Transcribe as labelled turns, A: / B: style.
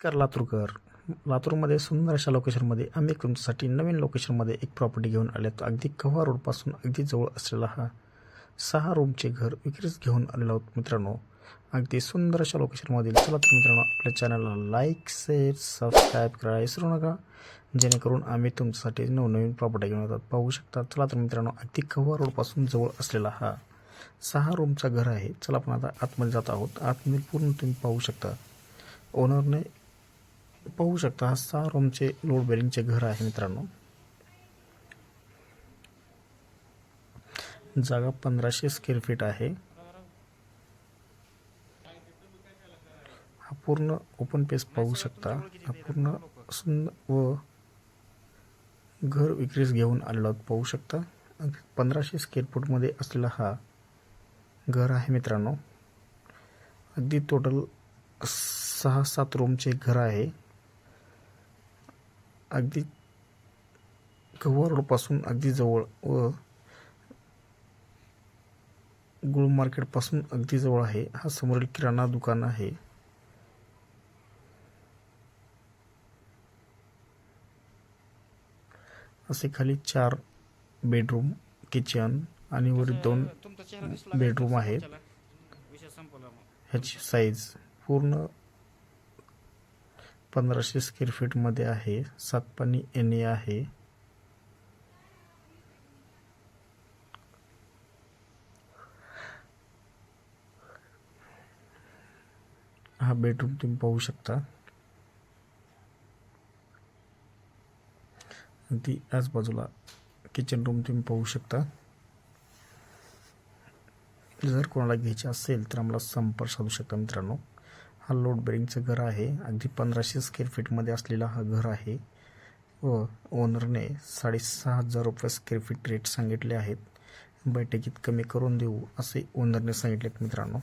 A: कर लातूरकर. लातूरमध्ये सुंदर अशा लोकेशनमध्ये आम्ही तुमच्यासाठी नवीन लोकेशनमध्ये एक प्रॉपर्टी घेऊन आले तो अगदी कव्हा रोडपासून अगदी जवळ असलेला हा सहा रूमचे घर विक्रीस घेऊन आलेलो आहोत मित्रांनो. अगदी सुंदर अशा लोकेशनमधील चला तर मित्रांनो आपल्या चॅनलला लाईक शेअर सबस्क्राईब करायला विसरू नका. जेणेकरून आम्ही तुमच्यासाठी नवनवीन प्रॉपर्टी घेऊन येतात. पाहू शकता. चला तर मित्रांनो अगदी कव्हा रोडपासून जवळ असलेला हा सहा रूमचा घर आहे. चला आपण आता आतमध्ये जात आहोत. आतमध्ये पूर्ण तुम्ही पाहू शकता. ओनरने पाहू शकता हा सहा रूमचे लोड बेरिंगचे घर आहे मित्रांनो. जागा पंधराशे स्क्वेअर फीट आहे. हा पूर्ण ओपन पेस पाहू शकता. हा पूर्ण सुंदर व घर विक्रीस घेऊन आलेला पाहू शकता. पंधराशे स्क्वेअर फूटमध्ये असलेला हा घर आहे मित्रांनो. अगदी टोटल सहा सात रूमचे घर आहे. अगदी कव्हा रोडपासून अगदी जवळ व गुळ मार्केटपासून अगदी जवळ आहे. हा समोरील किराणा दुकान आहे. असे खाली चार बेडरूम किचन आणि वरील दोन बेडरूम आहेत. ह्याची साईज पूर्ण पंधराशे स्क्वेअर फीटमध्ये आहे. सातपाणी एन ए आहे. हा बेडरूम तुम्ही पाहू शकता. ती याच बाजूला किचन रूम तुम्ही पाहू शकता. जर कोणाला घ्यायचे असेल तर आम्हाला संपर्क साधू शकता मित्रांनो. हा लोड बेरिंगचं घर आहे. अगदी पंधराशे स्क्वेअर फीटमध्ये असलेला हा घर आहे. व ओनरने साडेसहा हजार रुपये स्क्वेअर फीट रेट सांगितले आहेत. बैठकीत कमी करून देऊ असे ओनरने सांगितलेत मित्रांनो.